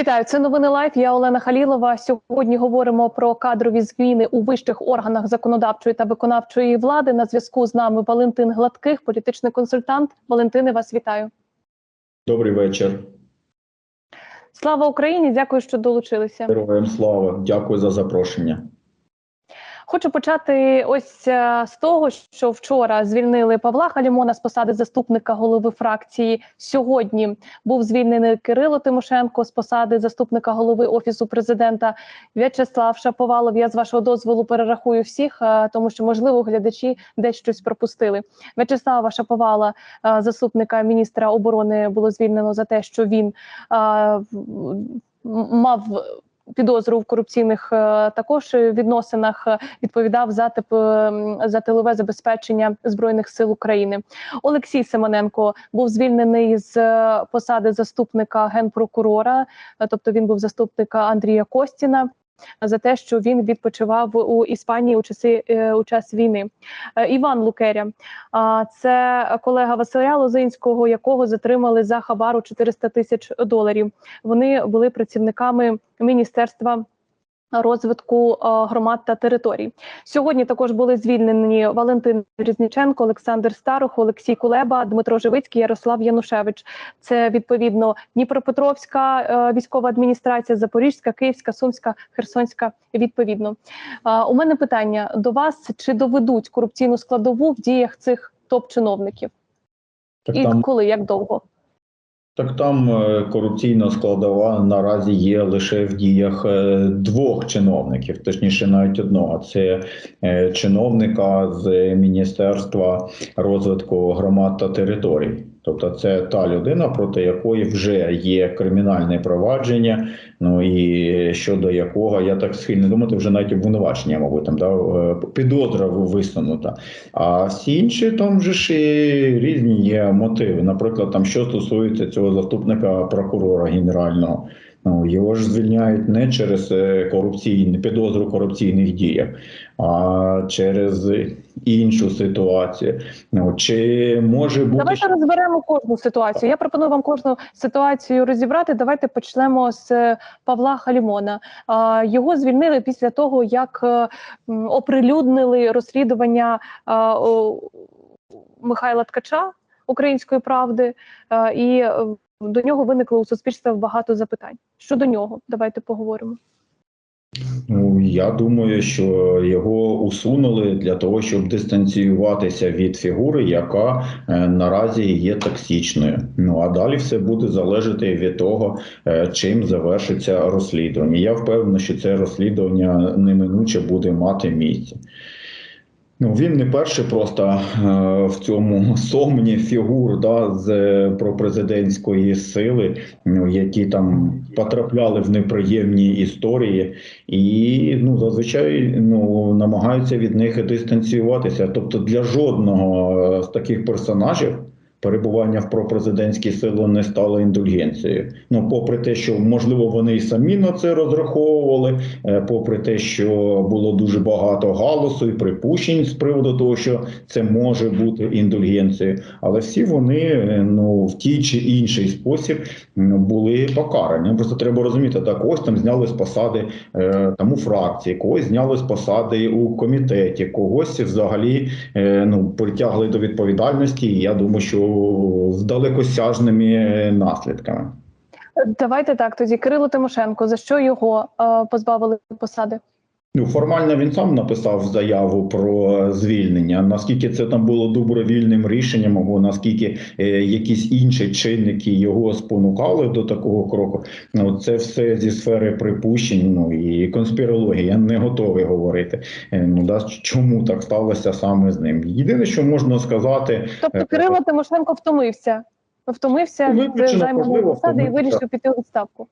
Вітаю, це новини Лайф. Я Олена Халілова. Сьогодні говоримо про кадрові зміни у вищих органах законодавчої та виконавчої влади. На зв'язку з нами Валентин Гладких, політичний консультант. Валентине, вас вітаю. Добрий вечір. Слава Україні! Дякую, що долучилися. Героям слава. Дякую за запрошення. Хочу почати ось е, з того, що вчора звільнили Павла Халімона з посади заступника голови фракції. Сьогодні був звільнений Кирило Тимошенко з посади заступника голови офісу президента. В'ячеслав Шаповалов. Я з вашого дозволу перерахую всіх, е, тому що можливо глядачі десь щось пропустили. В'ячеслава Шаповала, е, заступника міністра оборони, було звільнено за те, що він мав підозру в корупційних е, також відносинах е, відповідав за тип за тилове забезпечення збройних сил України. Олексій Семененко був звільнений з е, посади заступника генпрокурора, е, тобто він був заступника Андрія Костіна. За те, що він відпочивав у Іспанії у часи е, у час війни, Е, Іван Лукеря, це колега Василя Лозинського, якого затримали за хабару 400 тисяч доларів. Вони були працівниками міністерства. Розвитку е, громад та територій сьогодні також були звільнені Валентин Різніченко, Олександр Старух, Олексій Кулеба, Дмитро Живицький, Ярослав Янушевич. Це відповідно Дніпропетровська е, військова адміністрація, Запорізька, Київська, Сумська, Херсонська. Відповідно, Е, у мене питання до вас: чи доведуть корупційну складову в діях цих топ-чиновників? І там, коли як довго? Так там е, корупційна складова наразі є лише в діях е, двох чиновників, точніше, навіть одного. Це е, чиновника з Міністерства розвитку громад та територій. Тобто, це та людина, проти якої вже є кримінальне провадження. Ну і щодо якого я так схильний думати, вже навіть обвинувачення, мабуть, там да, е, підозра висунута. А всі інші там вже ж і різні є мотиви. Наприклад, там що стосується цього заступника прокурора генерального. Ну його ж звільняють не через е, корупційні підозру корупційних діях, а через іншу ситуацію. Ну чи може бути Давайте розберемо кожну ситуацію. Я пропоную вам кожну ситуацію розібрати. Давайте почнемо з е, Павла Халімона. Його звільнили після того, як е, оприлюднили розслідування Михайла Ткача української правди, і до нього виникло у суспільства багато запитань. Щодо нього, давайте поговоримо. Ну, я думаю, що його усунули для того, щоб дистанціюватися від фігури, яка е, наразі є токсичною. Ну а далі все буде залежати від того, е, чим завершиться розслідування. Я впевнений, що це розслідування неминуче буде мати місце. Ну, він не перший просто е, в цьому сомні фігур да, з пропрезидентської сили, ну, які там потрапляли в неприємні історії, і ну, зазвичай ну, намагаються від них дистанціюватися. Тобто для жодного е, з таких персонажів. Перебування в пропрезидентській силі не стало індульгенцією. Ну, попри те, що можливо вони і самі на це розраховували, е, попри те, що було дуже багато галасу і припущень з приводу того, що це може бути індульгенцією, але всі вони е, ну в тій чи інший спосіб ну, були покарані. Просто треба розуміти, так ось там зняли з посади е, там у фракції, когось зняли з посади у комітеті, когось взагалі ну притягли до відповідальності. І я думаю, що з далекосяжними наслідками. Давайте так. Тоді Кирило Тимошенко. За що його е, позбавили посади? Ну, формально він сам написав заяву про звільнення. Наскільки це там було добровільним рішенням, або наскільки е, якісь інші чинники його спонукали до такого кроку, ну це все зі сфери припущень. Ну і конспірології. Я не готовий говорити. е, Ну да чому так сталося саме з ним. Єдине, що можна сказати, Тобто Е, Кирило Тимошенко втомився. Втомився від займаної посади і вирішив піти у відставку.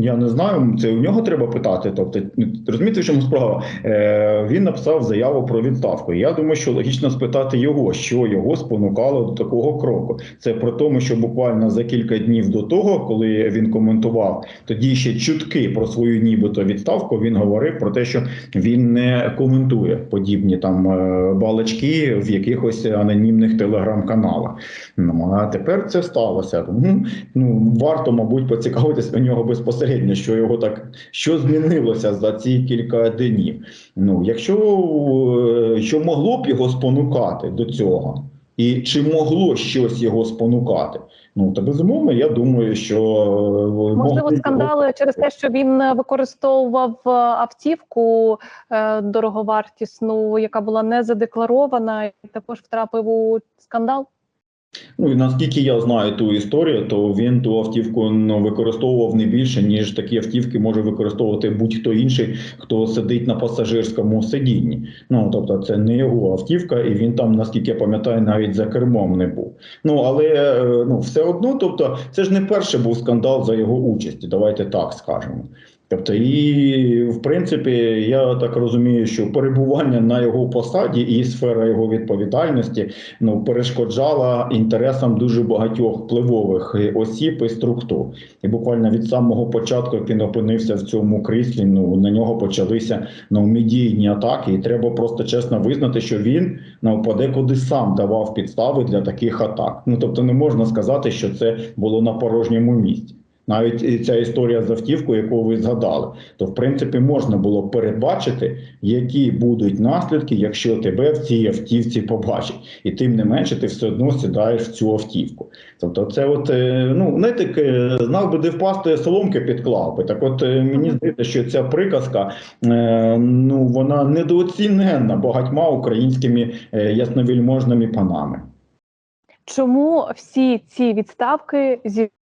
Я не знаю, це у нього треба питати. Тобто, ну, розумієте, в чому справа? Е, він написав заяву про відставку. Я думаю, що логічно спитати його, що його спонукало до такого кроку. Це про тому, що буквально за кілька днів до того, коли він коментував тоді ще чутки про свою нібито відставку, він говорив про те, що він не коментує подібні там е, балачки в якихось анонімних телеграм-каналах. Ну а тепер це сталося. Ну варто, мабуть, поцікавитись у нього нього безпосередньо, що його так що змінилося за ці кілька днів. Ну, якщо е, що могло б його спонукати до цього, і чи могло щось його спонукати? Ну то безумовно, я думаю, що е, Можливо, скандали через те, що він е, використовував автівку дороговартісну, яка була не задекларована, і також втрапив у скандал. Ну і наскільки я знаю ту історію, то він ту автівку ну, використовував не більше, ніж такі автівки може використовувати будь-хто інший, хто сидить на пасажирському сидінні. Ну тобто, це не його автівка, і він там, наскільки я пам'ятаю, навіть за кермом не був. Ну але е, ну все одно, тобто, це ж не перший був скандал за його участі. Давайте так скажемо. Тобто, і в принципі, я так розумію, що перебування на його посаді і сфера його відповідальності ну перешкоджала інтересам дуже багатьох впливових е, осіб і структур. І буквально від самого початку, як він опинився в цьому кріслі, ну на нього почалися ну медійні атаки. І треба просто чесно визнати, що він ну подекуди сам давав підстави для таких атак. Ну тобто, не можна сказати, що це було на порожньому місці. Навіть і ця історія з автівкою, яку ви згадали, то в принципі можна було передбачити, які будуть наслідки, якщо тебе в цій автівці побачать, і тим не менше ти все одно сідаєш в цю автівку. Тобто, це от е, ну не так е, знав би, де впасти соломки підклав би. Так, от е, мені здається, що ця приказка ну вона недооціненна багатьма українськими ясновельможними панами. Чому всі ці відставки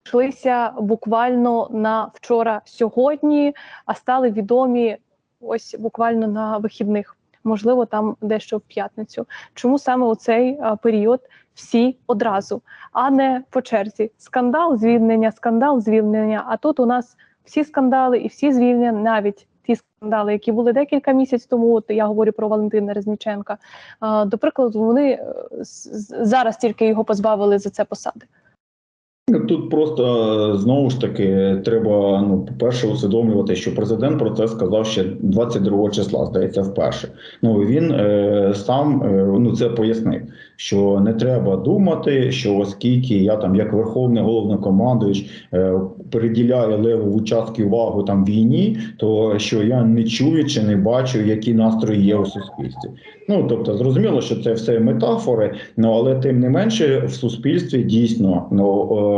зійшлися буквально на вчора сьогодні, а стали відомі ось буквально на вихідних? Можливо, там дещо в п'ятницю. Чому саме у цей період всі одразу, а не по черзі? Скандал, звільнення, скандал, звільнення. А тут у нас всі скандали і всі звільнення, навіть ті скандали, які були декілька місяців тому. От я говорю про Валентина Резніченка. До прикладу, вони е, зараз тільки його позбавили за це посади. Тут просто е, знову ж таки треба ну, по-перше, усвідомлювати, що президент про це сказав ще 22 числа, здається, вперше. Ну він е, сам е, ну це пояснив, що не треба думати, що оскільки я там, як верховний головнокомандуючий, е, приділяю левову частки увагу там війні, то що я не чую чи не бачу, які настрої є у суспільстві. Ну тобто, зрозуміло, що це все метафори, ну але тим не менше в суспільстві дійсно ну, е,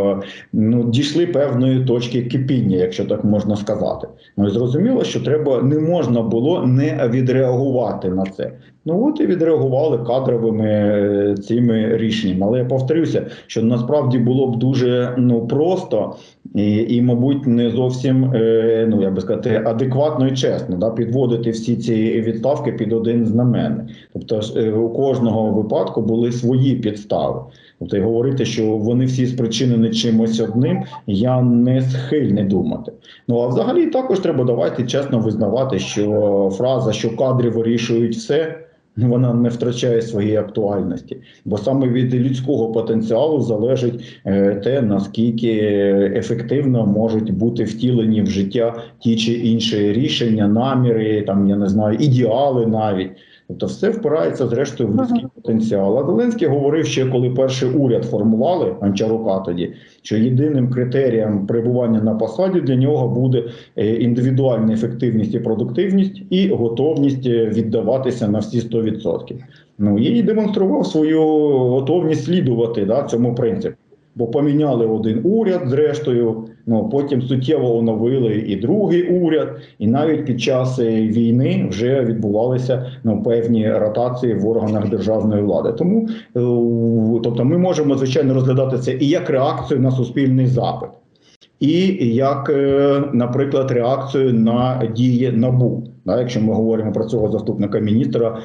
ну дійшли певної точки кипіння, якщо так можна сказати. Ну і зрозуміло, що треба не можна було не відреагувати на це. Ну от і відреагували кадровими е, цими рішеннями. Але я повторюся, що насправді було б дуже ну просто і, і мабуть, не зовсім е, ну як би сказати, адекватно і чесно да, підводити всі ці відставки під один знаменник. Тобто е, у кожного випадку були свої підстави. Тобто і говорити, що вони всі спричинені чимось одним, я не схильний думати. Ну а взагалі також треба давайте чесно визнавати, що фраза, що кадри вирішують все. Вона не втрачає своєї актуальності, бо саме від людського потенціалу залежить е, те, наскільки ефективно можуть бути втілені в життя ті чи інші рішення, наміри, там я не знаю, ідеали навіть. Тобто, все впирається зрештою в людський Ага. потенціал. А Зеленський говорив ще, коли перший уряд формували Анчарука тоді, що єдиним критерієм перебування на посаді для нього буде е, індивідуальна ефективність і продуктивність і готовність е, віддаватися на всі 100%. Ну і демонстрував свою готовність слідувати да, цьому принципу. Бо поміняли один уряд, зрештою, ну потім суттєво оновили і другий уряд, і навіть під час е, війни вже відбувалися ну певні ротації в органах державної влади. Тому е, тобто, ми можемо звичайно розглядати це і як реакцію на суспільний запит, і як, е, наприклад, реакцію на дії набу. Да, якщо ми говоримо про цього заступника міністра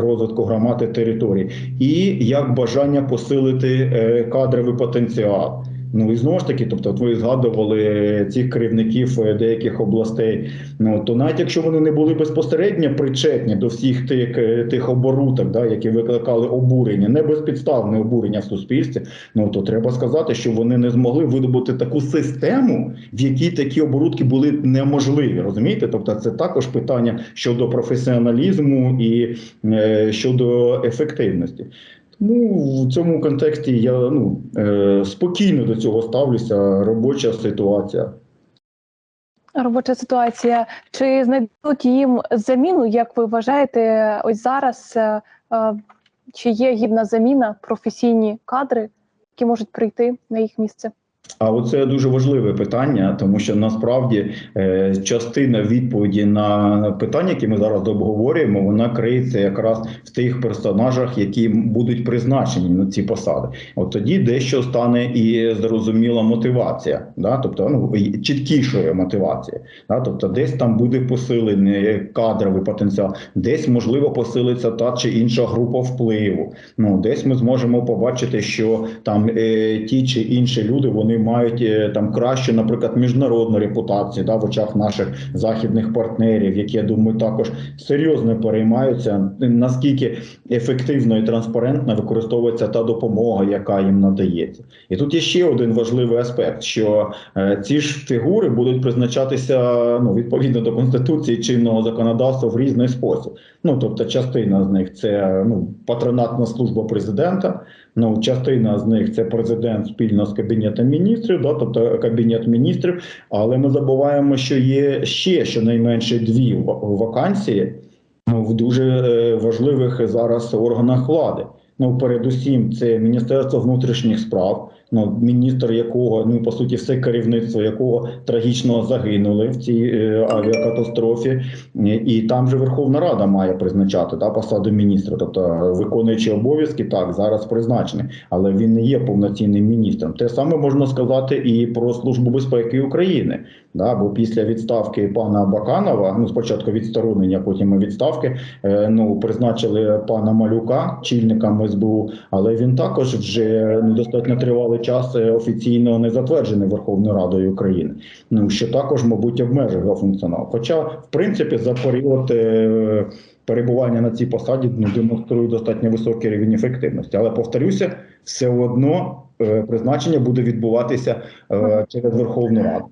розвитку громади територій, і як бажання посилити кадровий потенціал. Ну і знову ж таки, тобто, от ви згадували цих керівників е, деяких областей. Ну то навіть якщо вони не були безпосередньо причетні до всіх тих, е, тих оборудок, да, які викликали обурення, не безпідставне обурення в суспільстві. Ну то треба сказати, що вони не змогли видобути таку систему, в якій такі оборудки були неможливі. Розумієте? Тобто, це також питання щодо професіоналізму і е, щодо ефективності. Тому в цьому контексті я ну е, спокійно до цього ставлюся. Робоча ситуація. робоча ситуація. Чи знайдуть їм заміну, як ви вважаєте, ось зараз? е, е, Чи є гідна заміна, професійні кадри, які можуть прийти на їх місце? А оце дуже важливе питання, тому що насправді е, частина відповіді на питання, які ми зараз обговорюємо, вона криється якраз в тих персонажах, які будуть призначені на ці посади. От тоді дещо стане і зрозуміла мотивація, да? тобто ну чіткішою мотивація. Да? Тобто, десь там буде посилений кадровий потенціал, десь можливо посилиться та чи інша група впливу. Ну десь ми зможемо побачити, що там е, ті чи інші люди вони мають е, там кращу, наприклад, міжнародну репутацію да, в очах наших західних партнерів, які я думаю також серйозно переймаються, наскільки ефективно і транспарентно використовується та допомога, яка їм надається. І тут є ще один важливий аспект: що е, ці ж фігури будуть призначатися ну відповідно до конституції чинного законодавства в різний спосіб. Ну тобто, частина з них це ну патронатна служба президента. Ну, частина з них це президент спільно з кабінетом міністрів, да, тобто кабінет міністрів. Але ми забуваємо, що є ще щонайменше дві вакансії ну, в дуже е, важливих зараз органах влади. Ну, передусім, це Міністерство внутрішніх справ, ну міністр якого, ну по суті, все керівництво якого трагічно загинули в цій е, авіакатастрофі, і там же Верховна Рада має призначати да, посаду міністра, тобто виконуючи обов'язки, так зараз призначений, але він не є повноцінним міністром. Те саме можна сказати і про службу безпеки України. Да, бо після відставки пана Баканова, ну спочатку відсторонення, потім відставки, е, ну призначили пана Малюка чільником СБУ, але він також вже ну, достатньо тривалий час е, офіційно не затверджений Верховною Радою України. Ну що також, мабуть, обмежує його функціонал. Хоча, в принципі, за період. е, Перебування на цій посаді ну, демонструє достатньо високий рівень ефективності. Але повторюся, все одно е, призначення буде відбуватися через Верховну Раду.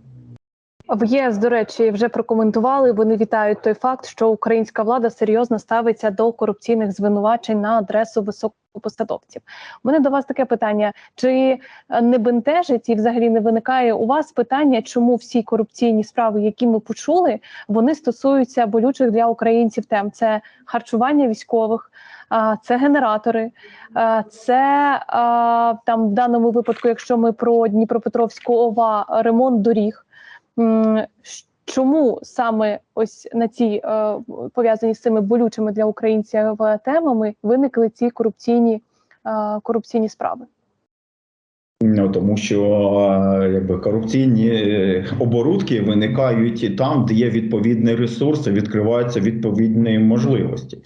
В ЄС, до речі, вже прокоментували. Вони вітають той факт, що українська влада серйозно ставиться до корупційних звинувачень на адресу високопосадовців. У мене до вас таке питання: чи е, не бентежить і взагалі не виникає у вас питання, чому всі корупційні справи, які ми почули, вони стосуються болючих для українців тем? Це харчування військових, це генератори, це там в даному випадку, якщо ми про Дніпропетровську ОВА, ремонт доріг. Чому саме ось на ці е, пов'язані з цими болючими для українців е, темами виникли ці корупційні, е, корупційні справи? Ну, тому що якби корупційні оборудки виникають там, де є відповідний ресурс, відкриваються відповідні можливості.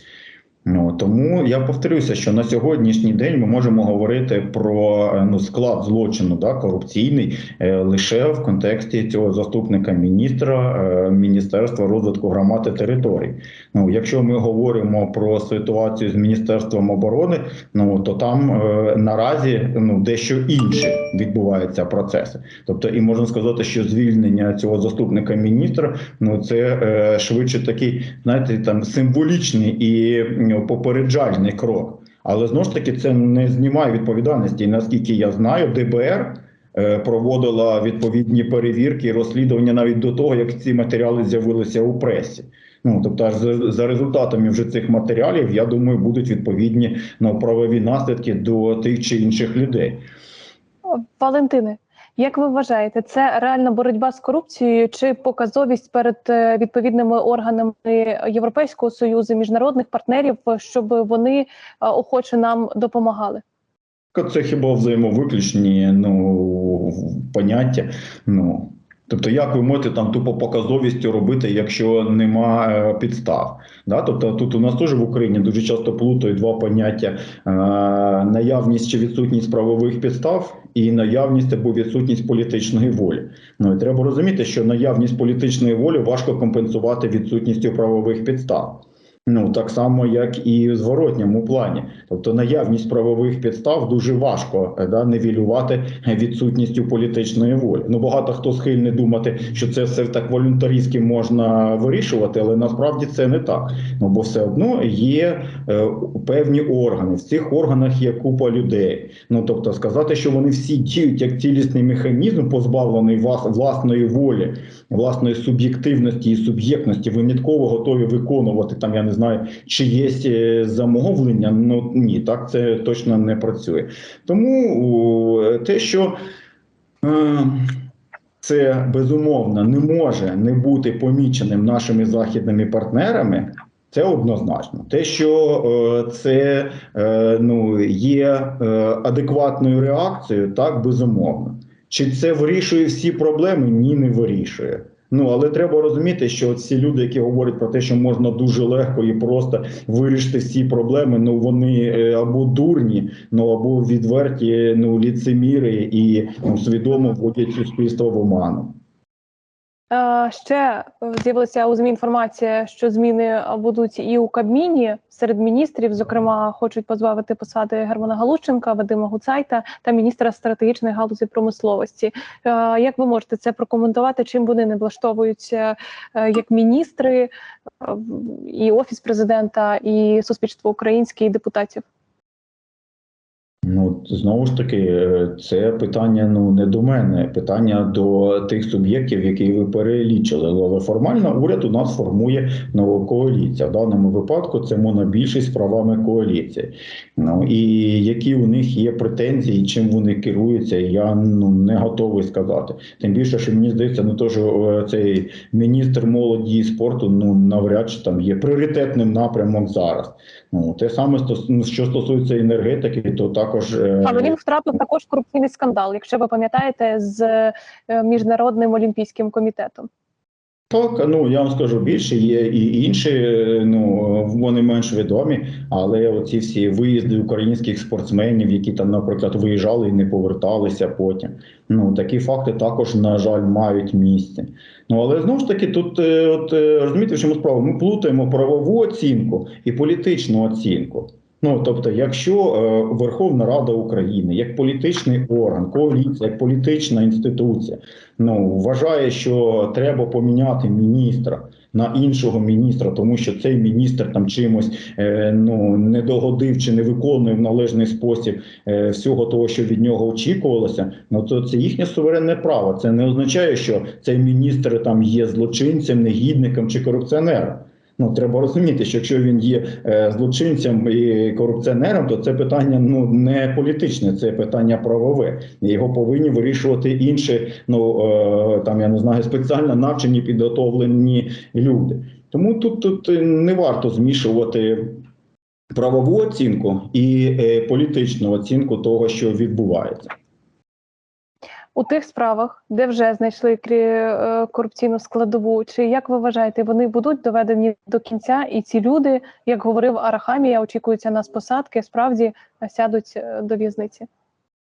Ну тому я повторюся, що на сьогоднішній день ми можемо говорити про ну склад злочину, да, корупційний е, лише в контексті цього заступника міністра е, Міністерства розвитку громад і територій. Ну, якщо ми говоримо про ситуацію з міністерством оборони, ну то там е, наразі ну дещо інше відбуваються процеси. Тобто, і можна сказати, що звільнення цього заступника міністра, ну це е, швидше такий, знаєте, там символічний і ну, попереджальний крок. Але знову ж таки це не знімає відповідальності. І наскільки я знаю, ДБР е, проводила відповідні перевірки і розслідування навіть до того, як ці матеріали з'явилися у пресі. Ну тобто, за, результатами вже цих матеріалів, я думаю, будуть відповідні ну, правові наслідки до тих чи інших людей. Валентине, як ви вважаєте, це реальна боротьба з корупцією чи показовість перед е, відповідними органами Європейського союзу, міжнародних партнерів, щоб вони е, охоче нам допомагали? Це хіба взаємовиключні ну, поняття. Ну, тобто, як ви можете там тупо показовістю робити, якщо нема е, підстав? Да? Тобто тут у нас теж в Україні дуже часто плутають два поняття: е, наявність чи відсутність правових підстав і наявність або відсутність політичної волі. Ну і треба розуміти, що наявність політичної волі важко компенсувати відсутністю правових підстав. Ну так само, як і в зворотньому плані, тобто наявність правових підстав дуже важко е, да, нивелювати відсутністю політичної волі. Ну багато хто схильний думати, що це все так волюнтаристськи можна вирішувати, але насправді це не так. Ну бо все одно є е, певні органи. В цих органах є купа людей. Ну тобто, сказати, що вони всі діють як цілісний механізм, позбавлений вас власної волі, власної суб'єктивності і суб'єктності, винятково готові виконувати там. Я не знаю, чи є е, замовлення. Ну ні, так це точно не працює. Тому те, що е, це безумовно не може не бути поміченим нашими західними партнерами. Це однозначно. Те, що е, це ну, є адекватною реакцією, так безумовно. Чи це вирішує всі проблеми? Ні, не вирішує. Ну але треба розуміти, що ці люди, які говорять про те, що можна дуже легко і просто вирішити всі проблеми, ну вони е, або дурні, ну або відверті ну ліцеміри і ну, свідомо вводять суспільство в оману. Е, Ще е, з'явилася у ЗМІ інформація, що зміни е, будуть і у Кабміні серед міністрів. Зокрема, хочуть позбавити посади Германа Галущенка, Вадима Гуцайта та міністра стратегічної галузі промисловості. Як ви можете це прокоментувати? Чим вони не влаштовуються як міністри, і офіс президента, і суспільство українське, і депутатів? Ну знову ж таки, е, це питання ну не до мене, питання до тих суб'єктів, які ви перелічили. Але формально уряд у нас формує нова коаліція. В даному випадку це монобільшість з правами коаліції. Ну і які у них є претензії, чим вони керуються, я ну не готовий сказати. Тим більше, що мені здається, ну то що е, цей міністр молоді і спорту ну навряд чи там є пріоритетним напрямом зараз. Ну те саме ну, що стосується енергетики, то також Але він втрапив також корупційний скандал, якщо ви пам'ятаєте, з е, міжнародним олімпійським комітетом. Так, ну я вам скажу більше, є і інші, ну вони менш відомі, але оці всі виїзди українських спортсменів, які там, наприклад, виїжджали і не поверталися потім. Ну такі факти також, на жаль, мають місце. Ну але знову ж таки, тут е, от е, розумієте, в чому справа? Ми плутаємо правову оцінку і політичну оцінку. Ну тобто, якщо е, Верховна Рада України як політичний орган, коаліція, як політична інституція, ну вважає, що треба поміняти міністра на іншого міністра, тому що цей міністр там чимось е, ну не догодив чи не виконує в належний спосіб е, всього того, що від нього очікувалося. Ну то це їхнє суверенне право. Це не означає, що цей міністр там є злочинцем, негідником чи корупціонером. Ну, треба розуміти, що якщо він є е, злочинцем і корупціонером, то це питання ну не політичне, це питання правове. Його повинні вирішувати інші, ну е, там я не знаю, спеціально навчені підготовлені люди. Тому тут, тут не варто змішувати правову оцінку і е, політичну оцінку того, що відбувається. У тих справах, де вже знайшли е, корупційну складову, чи як ви вважаєте, вони будуть доведені до кінця, і ці люди, як говорив Арахамія, очікуються на посадки, справді сядуть е, до в'язниці?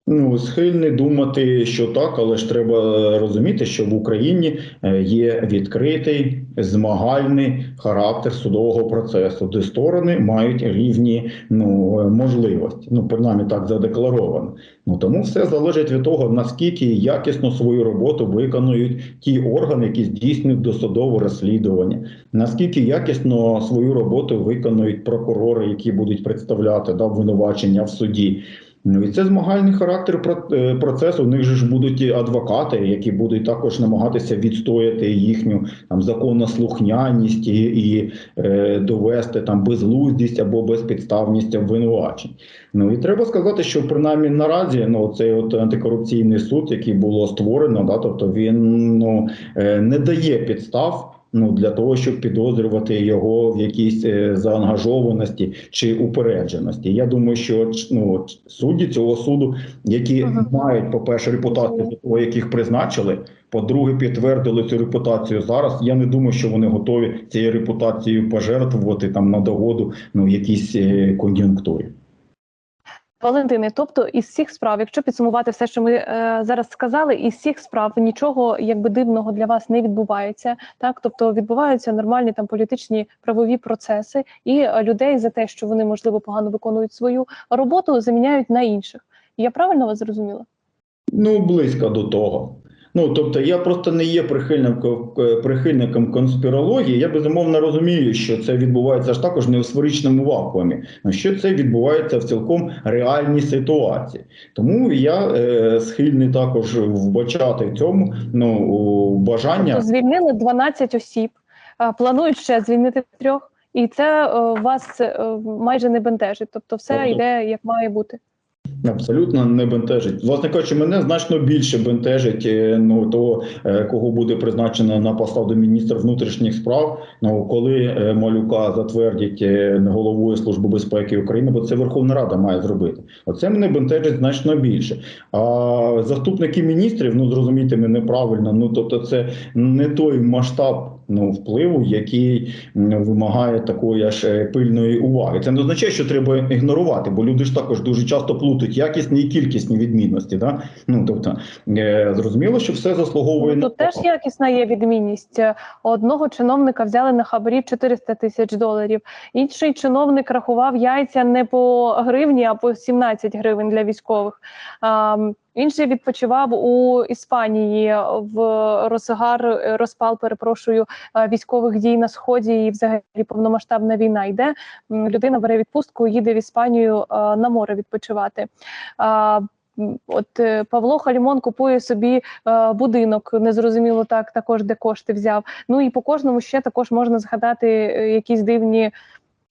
Ну, схильний думати, що так, але ж треба розуміти, що в Україні е, є відкритий змагальний характер судового процесу, де сторони мають рівні ну, е, можливості. Ну, принаймні так задекларовано. Ну тому все залежить від того, наскільки якісно свою роботу виконують ті органи, які здійснюють досудове розслідування, наскільки якісно свою роботу виконують прокурори, які будуть представляти да, обвинувачення в суді. Ну і це змагальний характер е, процесу. У них же ж будуть і адвокати, які будуть також намагатися відстояти їхню там законослухняність і, і е, довести там безглуздість або безпідставність обвинувачень. Ну і треба сказати, що принаймні наразі ну цей от антикорупційний суд, який було створено, да, тобто він ну е, не дає підстав. Ну для того, щоб підозрювати його в якійсь е, заангажованості чи упередженості. Я думаю, що ну судді цього суду, які Ага. мають, по-перше, репутацію до того, яких призначили, по-друге, підтвердили цю репутацію зараз. Я не думаю, що вони готові цією репутацією пожертвувати там на догоду ну якійсь е, кон'юнктурі. Валентине, тобто із всіх справ, якщо підсумувати все, що ми е, зараз сказали, із всіх справ нічого якби дивного для вас не відбувається. Так, тобто відбуваються нормальні там політичні правові процеси, і е, людей за те, що вони можливо погано виконують свою роботу, заміняють на інших. Я правильно вас зрозуміла? Ну, близько до того. Ну, тобто, я просто не є прихильником, прихильником конспірології. Я безумовно розумію, що це відбувається ж також не у сферичному вакуумі, а що це відбувається в цілком реальній ситуації. Тому я е, схильний також вбачати в цьому ну, бажання. Тобто звільнили 12 осіб, е, планують ще звільнити трьох, і це е, вас е, майже не бентежить. Тобто, все Тобто- йде як має бути. Абсолютно не бентежить. Власне кажучи, мене значно більше бентежить е, ну того, е, кого буде призначено на посаду міністра внутрішніх справ. Ну коли е, малюка затвердять головою служби безпеки України, бо це Верховна Рада має зробити. Оце мене бентежить значно більше. А заступники міністрів, ну зрозумійте мене правильно. Ну тобто, це не той масштаб ну впливу, який вимагає такої аж е, пильної уваги. Це не означає, що треба ігнорувати, бо люди ж також дуже часто плутають якісні і кількісні відмінності. Да? Ну тобто е, зрозуміло, що все заслуговує Ну, Тут теж якісна є відмінність. Е, Одного чиновника взяли на хабарі 400 тисяч доларів. Інший чиновник рахував яйця не по гривні, а по 17 гривень для військових. М, Інший відпочивав у Іспанії в розгар е, розпал, перепрошую, е, військових дій на сході і взагалі повномасштабна війна йде. Людина бере відпустку, їде в Іспанію е, на море відпочивати. От е, Павло Халімон купує собі е, будинок, незрозуміло так, також де кошти взяв. Ну і по кожному ще також можна згадати е, якісь дивні.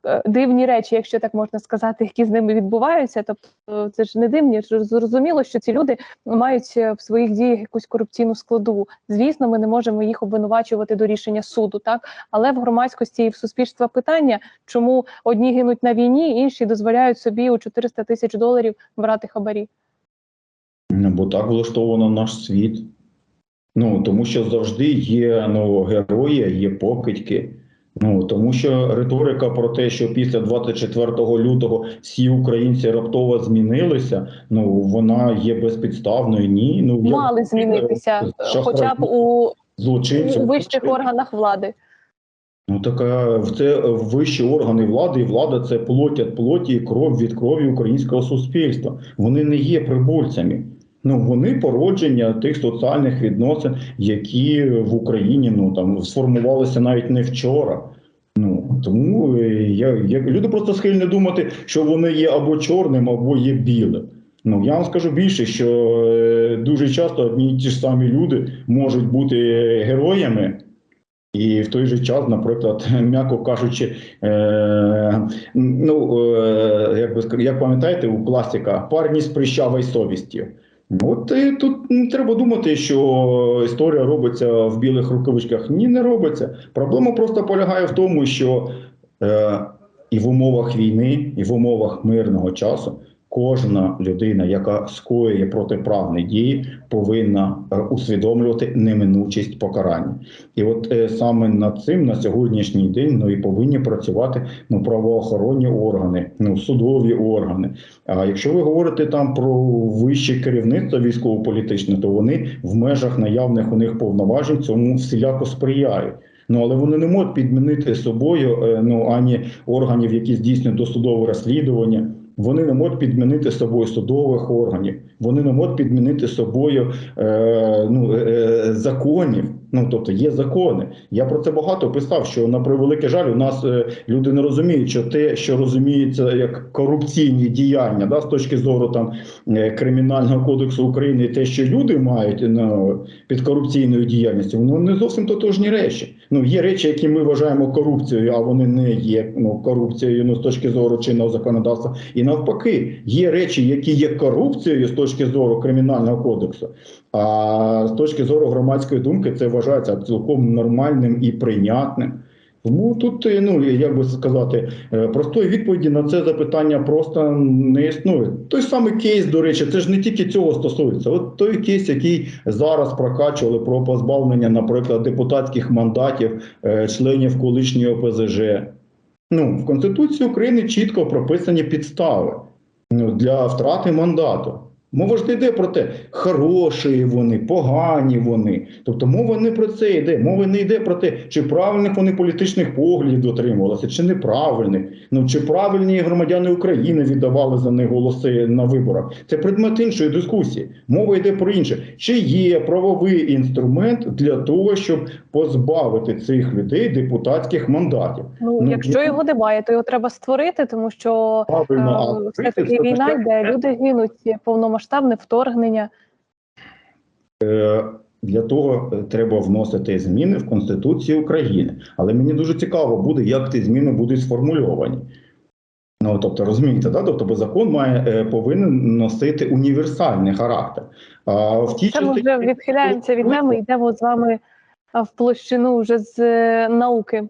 Е, Дивні речі, якщо так можна сказати, які з ними відбуваються. Тобто це ж не дивні. Зрозуміло, що ці люди мають е, в своїх діях якусь корупційну складову. Звісно, ми не можемо їх обвинувачувати до рішення суду, так але в громадськості і в суспільства питання, чому одні гинуть на війні, інші дозволяють собі у 400 тисяч доларів брати хабарі. Ну, бо так влаштовано наш світ. Ну тому що завжди є ну, герої, є покидьки. Ну тому що риторика про те, що після 24 лютого всі українці раптово змінилися, ну вона є безпідставною. Ні, ну як- Мали змінитися, е, хоча б у, злочинців у вищих органах влади. Ну така це вищі органи влади, і влада це плоть від плоті і кров від крові українського суспільства. Вони не є прибульцями. Ну вони породження тих соціальних відносин, які в Україні ну там сформувалися навіть не вчора. Ну тому е, я, я люди просто схильні думати, що вони є або чорним, або є білим. Ну я вам скажу більше, що е, дуже часто одні й ті ж самі люди можуть бути героями. І в той же час, наприклад, м'яко кажучи, е, ну е, як сказати, як пам'ятаєте, у класика парні з прищавою совістю. От і тут не треба думати, що історія робиться в білих рукавичках. Ні, не робиться. Проблема просто полягає в тому, що е, і в умовах війни, і в умовах мирного часу кожна людина, яка скоює протиправні дії, повинна е, усвідомлювати неминучість покарання. І от е, саме над цим на сьогоднішній день ну і повинні працювати ну правоохоронні органи, ну судові органи. А якщо ви говорите там про вище керівництво військово-політичне, то вони в межах наявних у них повноважень цьому всіляко сприяють. Ну але вони не можуть підмінити собою е, ну ані органів, які здійснюють досудове розслідування. Вони не можуть підмінити собою судових органів, вони не можуть підмінити собою е, ну, е, законів. Ну тобто є закони. Я про це багато писав. Що на превеликий жаль, у нас е, люди не розуміють, що те, що розуміється як корупційні діяння, да, з точки зору там е, кримінального кодексу України, і те, що люди мають ну, під корупційною діяльністю, воно не зовсім тотожні речі. Ну є речі, які ми вважаємо корупцією, а вони не є ну, корупцією ну, з точки зору чинного законодавства. І навпаки, є речі, які є корупцією з точки зору кримінального кодексу. А з точки зору громадської думки, це вважається цілком нормальним і прийнятним. Тому тут, е, ну як би сказати, е, простої відповіді на це запитання просто не існує. Той самий кейс, до речі, це ж не тільки цього стосується. От той кейс, який зараз прокачували про позбавлення, наприклад, депутатських мандатів е, членів колишнього ОПЗЖ. Ну в Конституції України чітко прописані підстави. ну, для втрати мандату. Мова ж не йде про те, хороші вони, погані вони. Тобто мова не про це йде. Мова не йде про те, чи правильних вони політичних поглядів дотримувалися, чи неправильних. Ну чи правильні громадяни України віддавали за них голоси на виборах. Це предмет іншої дискусії. Мова йде про інше. Чи є правовий інструмент для того, щоб позбавити цих людей депутатських мандатів? Ну, Ну, якщо ну, його немає, то його треба створити, тому що Правильно, е, все таки війна йде, люди гинуть, є повномасштабне вторгнення. Е, Для того е, треба вносити зміни в Конституцію України. Але мені дуже цікаво буде, як ті зміни будуть сформульовані. Ну, тобто, розумієте, да? тобто, закон має е, повинен носити універсальний характер. А в тій Це ми вже відхиляємося від нами, йдемо з вами в площину вже з науки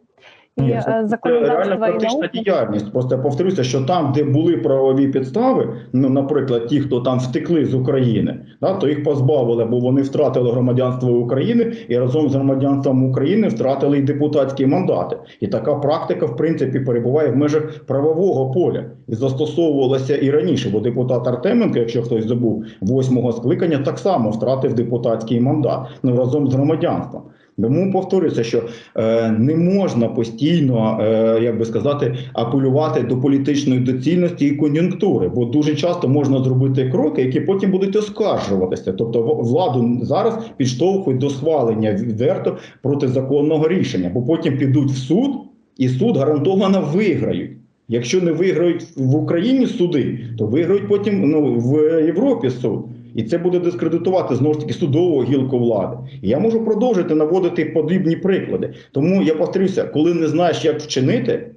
і Ні, е, законодавства і практична діяльність. Просто я повторюся, що там, де були правові підстави, ну, наприклад, ті, хто там втекли з України, да, то їх позбавили, бо вони втратили громадянство України і разом з громадянством України втратили і депутатські мандати. І така практика, в принципі, перебуває в межах правового поля і застосовувалася і раніше. Бо депутат Артеменко, якщо хтось забув, восьмого скликання, так само втратив депутатський мандат ну, разом з громадянством. Тому повторюється, що е, не можна постійно, е, як би сказати, апелювати до політичної доцільності і кон'юнктури, бо дуже часто можна зробити кроки, які потім будуть оскаржуватися. Тобто владу зараз підштовхують до схвалення відверто протизаконного рішення, бо потім підуть в суд, і суд гарантовано виграють. Якщо не виграють в Україні суди, то виграють потім ну, в Європі суд. І це буде дискредитувати знову ж таки судову гілку влади. І я можу продовжити наводити подібні приклади. Тому я повторюся, коли не знаєш, як вчинити,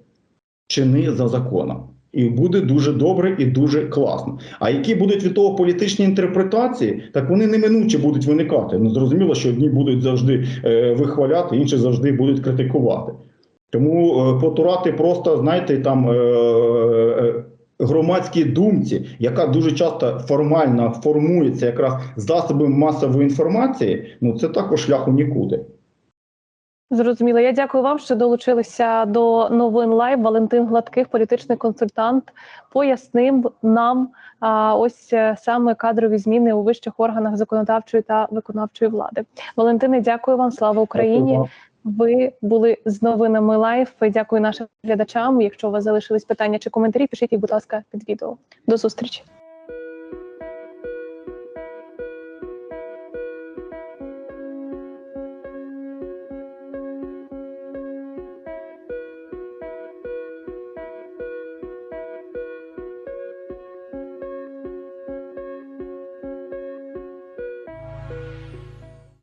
чини за законом. І буде дуже добре і дуже класно. А які будуть від того політичні інтерпретації, так вони неминуче будуть виникати. Ну зрозуміло, що одні будуть завжди е, вихваляти, інші завжди будуть критикувати. Тому е, потурати просто, знаєте, там е, е, громадській думці, яка дуже часто формально формується якраз засобами масової інформації, ну це також шлях у нікуди. Зрозуміло. Я дякую вам, що долучилися до новин лайв. Валентин Гладких, політичний консультант, пояснив нам а, ось е, саме кадрові зміни у вищих органах законодавчої та виконавчої влади. Валентине, дякую вам. Слава Україні! Ви були з новинами лайф. Дякую нашим глядачам. Якщо у вас залишились питання чи коментарі, пишіть їх, будь ласка, під відео. До зустрічі.